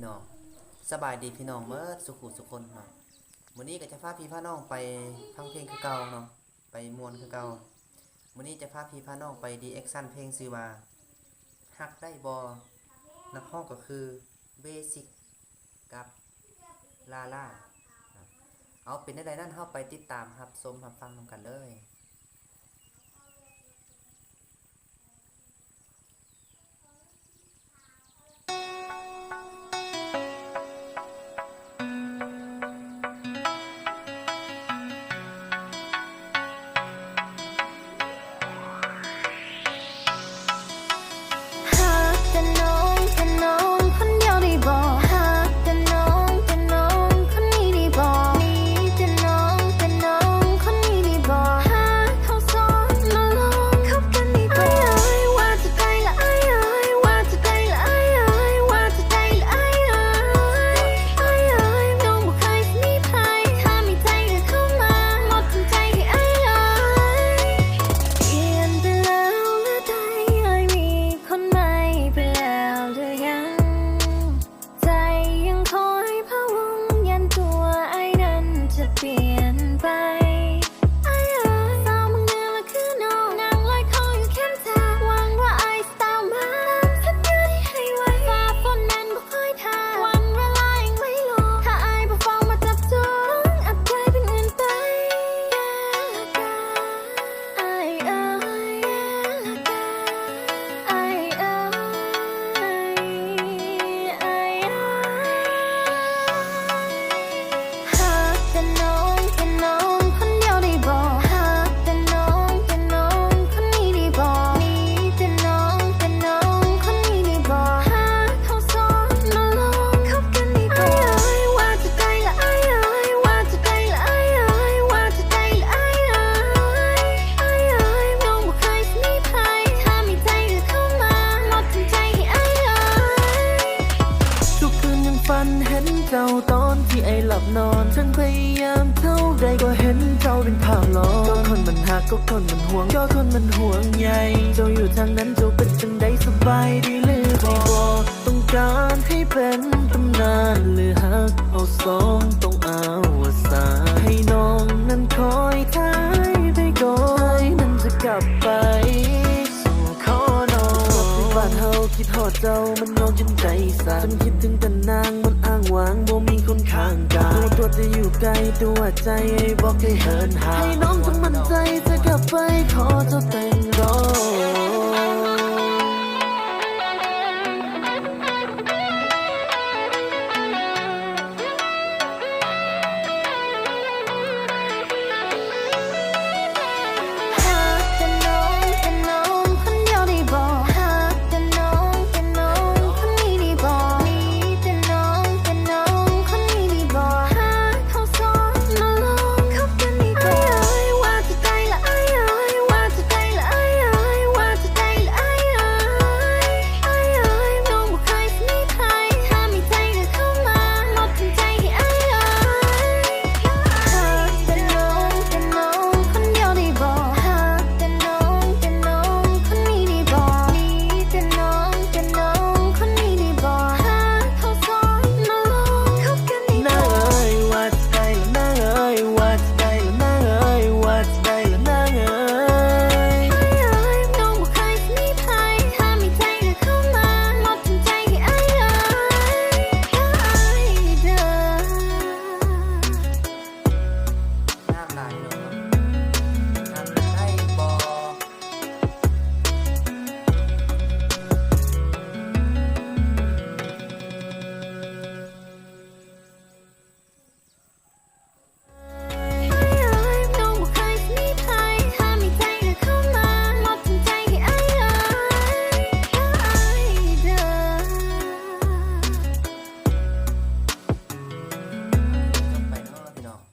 พี่น้องสบายดีพี่น้องเมื่อสุขุสุคนเนาะมื้อนี้ก็จะพาพี่พาน้องไปฟังเพลงคือเก่าเนาะไปมวนคือเก่ามื้อนี้จะพาพี่พาน้องไปดีแอคชั่นเพลงชื่อว่าฮักได้บ่นักร้องก็คือเบสิกกับลาล่าเอาเป็นได้นั่นเฮาไปติดตามครับชมรับฟังนำกันเลย ที่ไอหลับนอน ฉันพยายามเท่าใดก็เห็นเจ้าเป็นภาพหลอนก็คนมันหักก็คนมันห่วงก็คนมันห่วงใยเจ้าอยู่ทางนั้นเจ้าเป็นจังใดสบายดี มันนอนจนใจสั่นฉันคิดถึงแต่นางมันอ้างว้างบ่มีคนข้างกายตัวตัวจะอยู่ไกลตัวใจไอ้บอกให้เหินห่างให้น้องจงมั่นใจจะกลับไปขอเจ้าแต่ง